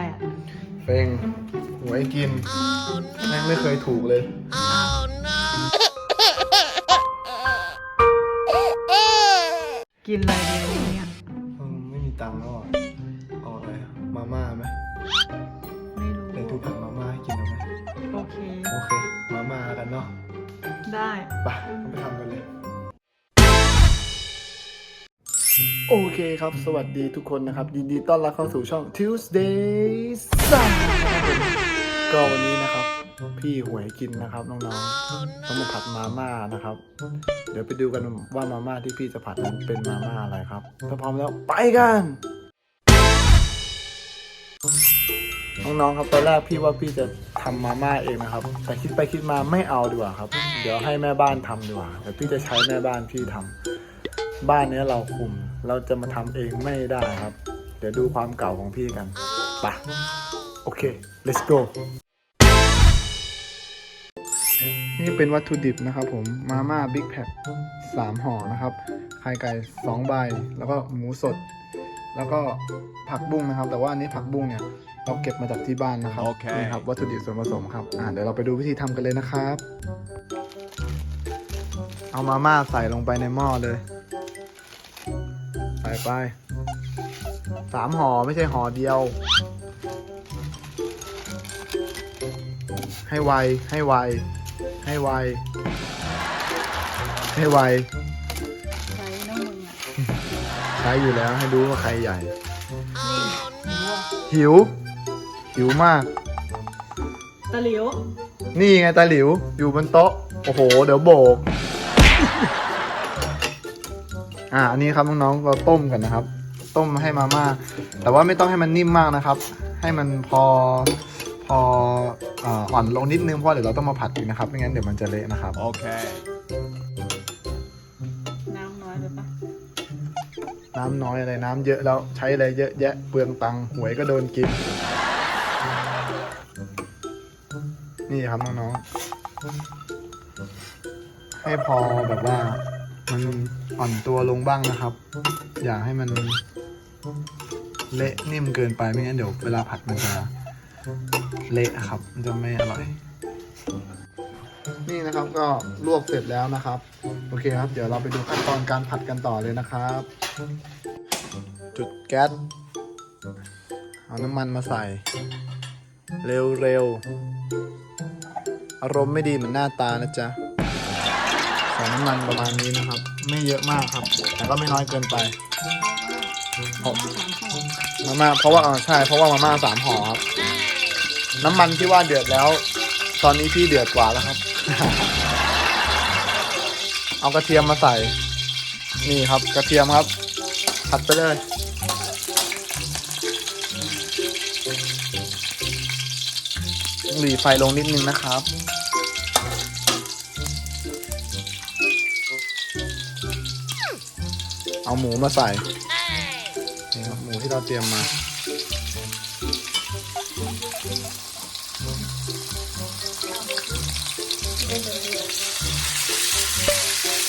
อะไรอะเฟงหวยกินแม่งไม่เคยถูกเลย กินอะไรดีเนี่ยอืมไม่มีตังค์แล้วอะเอาอะไรอะมาม่าไหมไม่รู้เดี๋ยวทูผัดมาม่าให้กินเอาไหมโอเค โอเค มาม่ากันเนาะได้ ไปเราไปทำกันเลย โอเคครับ สวัสดีทุกคนนะครับ ยินดีต้อนรับเข้าสู่ช่อง Tuesday Sun ก็วันนี้นะครับ พี่หวยกินนะครับน้องๆต้องมาผัดมาม่านะครับ เดี๋ยวไปดูกันว่ามาม่าที่พี่จะผัดนั้นเป็นมาม่าอะไรครับ ถ้าพร้อมแล้วไปกัน น้องๆครับตอนแรกพี่ว่าพี่จะทำมาม่าเองนะครับ แต่คิดไปคิดมาไม่เอาดีกว่าครับ เดี๋ยวให้แม่บ้านทำดีกว่าเดี๋ยวพี่จะใช้แม่บ้านพี่ทำ บ้านเนี้ยเราคุม เราจะมาทำเองไม่ได้ครับ เดี๋ยวดูความเก่าของพี่กันไปะโอเค let's go นี่เป็นวัตถุดิบนะครับผม มาม่าบิ๊กแพคสามห่อนะครับ ไข่ไก่สองใบ แล้วก็หมูสด แล้วก็ผักบุ้งนะครับ แต่ว่าอันนี้ผักบุ้งเนี่ยเราเก็บมาจากที่บ้านนะครับโอเคนี่ครับวัตถุดิบส่วนผสมครับ อ่าเดี๋ยวเราไปดูวิธีทำกันเลยนะครับ เอามาม่าใส่ลงไปในหม้อเลยใส่ ไปสามห่อไม่ใช่ห่อเดียว ให้ไว ให้ไว ให้ไว ให้ไว ใช้น้ำมึงอะใช้อยู่แล้วให้ดูว่าใครใหญ่นี่หนูอะหิว หิวมาก ตะหลิว นี่ไงตาหลิว อยู่บนโต๊ะ โอ้โห เดี๋ยวโบก อ่าอันนี้ครับน้องๆเราต้มกันนะครับ ต้มให้มาม่าแต่ว่าไม่ต้องให้มันนิ่มมากนะครับ ให้มันพอพอเอ่ออ่อนลงนิดนึงเพราะเดี๋ยวเราต้องมาผัดอีกนะครับไม่งั้นเดี๋ยวมันจะเละนะครับ Okay. น้ำน้อยไปปะน้ำน้อยอะไรน้ำเยอะแล้วใช้อะไรเยอะแยะเปลืองตังค์หวยก็โดนกินนี่ครับน้องๆให้พอแบบว่า มันอ่อนตัวลงบ้างนะครับ อย่าให้มันเละนิ่มเกินไปไม่งั้นเดี๋ยวเวลาผัดมันจะเละครับมันจะไม่อร่อย นี่นะครับก็ลวกเสร็จแล้วนะครับ โอเคครับ เดี๋ยวเราไปดูขั้นตอนการผัดกันต่อเลยนะครับ จุดแก๊สเอาน้ำมันมาใส่ เร็วๆอารมณ์ไม่ดีเหมือนหน้าตานะจ๊ะ มันประมาณนี้นะครับ ไม่เยอะมากครับ แต่ก็ไม่น้อยเกินไปผมสามห่อมาม่าเพราะว่าอ่าใช่ เพราะว่ามาม่าสามห่อครับ น้ำมันที่ว่าเดือดแล้ว ตอนนี้พี่เดือดกว่าแล้วครับ เอากระเทียมมาใส่ นี่ครับกระเทียมครับ ผัดไปเลยหลีไฟลงนิดนึงนะครับ เอาหมูมาใส่นี่ครับหมูที่เราเตรียมมา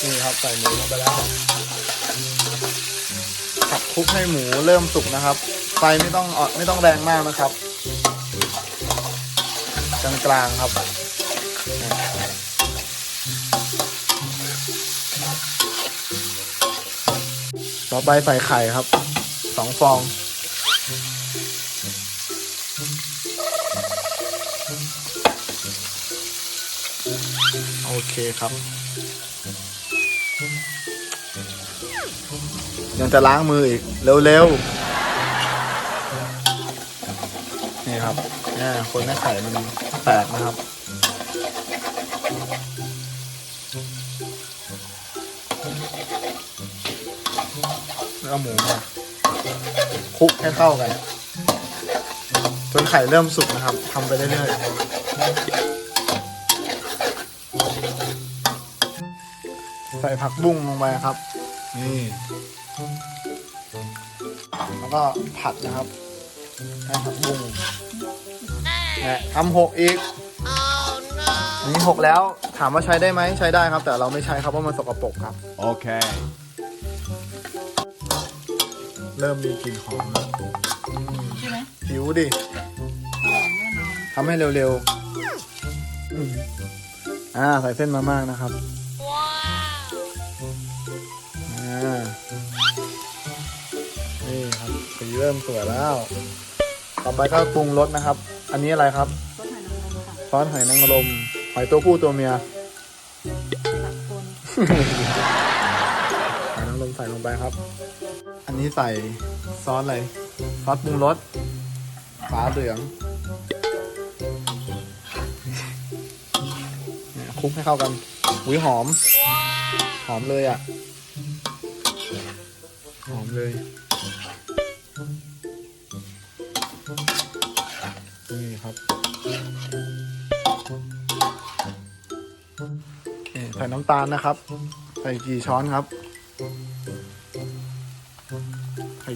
นี่ครับใส่หมูลงไปแล้วผัดคลุกให้หมูเริ่มสุกนะครับ ไฟไม่ต้องอ่อนไม่ต้องแรงมากนะครับกลางกลางๆครับ ต่อไปใส่ไข่ครับสองฟอง โอเคครับ ยังจะล้างมืออีก เร็วๆ นี่ครับเนี่ยคนให้ไข่มันแตกนะครับ เอาหมูมาคลุกให้เข้ากัน จนไข่เริ่มสุกนะครับทำไปเรื่อยๆใส่ผักบุ้งลงไปครับ นี่ แล้วก็ผัดนะครับให้ผักบุ้งเนี่ยทำหกอีกอันนี้หกแล้วถามว่าใช้ได้ไหมใช้ได้ครับ แต่เราไม่ใช้ครับเพราะมันสกปรกครับ Okay. เริ่มมีกลิ่นหอมแล้วอืมใช่ไหมหิววดิอร่อยแน่นอนทำให้เร็วๆอืมอ่าใส่เส้นมามากนะครับอ่านี่ครับสีเริ่มสวยแล้ว ต่อไปก็ปรุงรสนะครับ อันนี้อะไรครับซอสหอยนางรมค่ะซอสหอยนางรมหอยตัวผู้ตัวเมียตักคน หอยนางรมใส่ลงไปครับ อันนี้ใส่ซอสอะไร ซอสปรุงรสฟ้าเหลืองคลุกให้เข้ากันหุยหอม หอมเลยอะ หอมเลย นี่ครับใส่น้ำตาลนะครับ ใส่กี่ช้อนครับ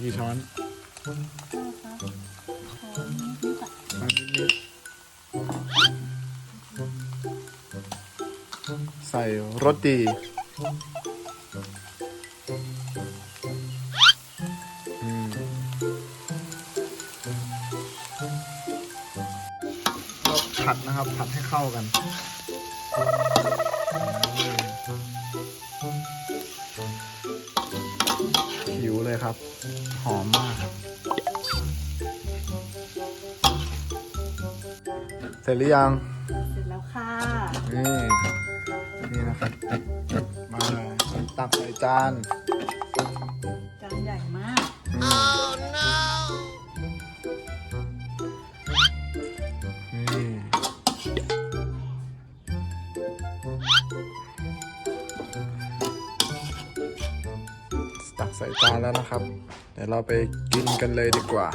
กี่ช้อนช้อนนิดๆอะช้อนนิดๆใส่รสดีผัดนะครับ ผัดให้เข้ากัน ครับ หอมมากครับเสร็จหรือยังเสร็จแล้วค่ะ นี่นี่นะครับมาตักใส่จานจานใหญ่มากอื ตักใส่จานแล้วนะครับ เดี๋ยวเราไปกินกันเลยดีกว่า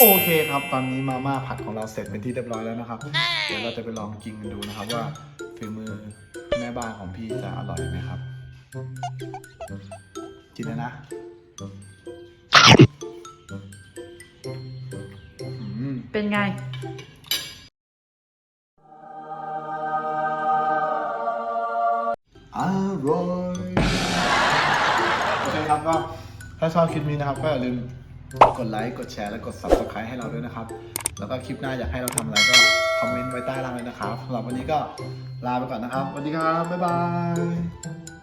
โอเคครับ ตอนนี้มาม่าผัดของเราเสร็จเป็นที่เรียบร้อยแล้วนะครับ เดี๋ยวเราจะไปลองกินกันดูนะครับว่าฝีมือแม่บ้านของพี่จะอร่อยไหมครับ กินเลยนะอืมเป็นไง โอเคครับก็ถ้าชอบคลิปนี้นะครับ ก็อย่าลืมกดไลค์กดแชร์และกด subscribe ให้เราด้วยนะครับ แล้วก็คลิปหน้าอยากให้เราทำอะไรก็คอมเมนต์ไว้ใต้ล่างเลยนะครับสำหรับวันนี้ก็ลาไปก่อนนะครับสวัสดีครับบ๊ายบาย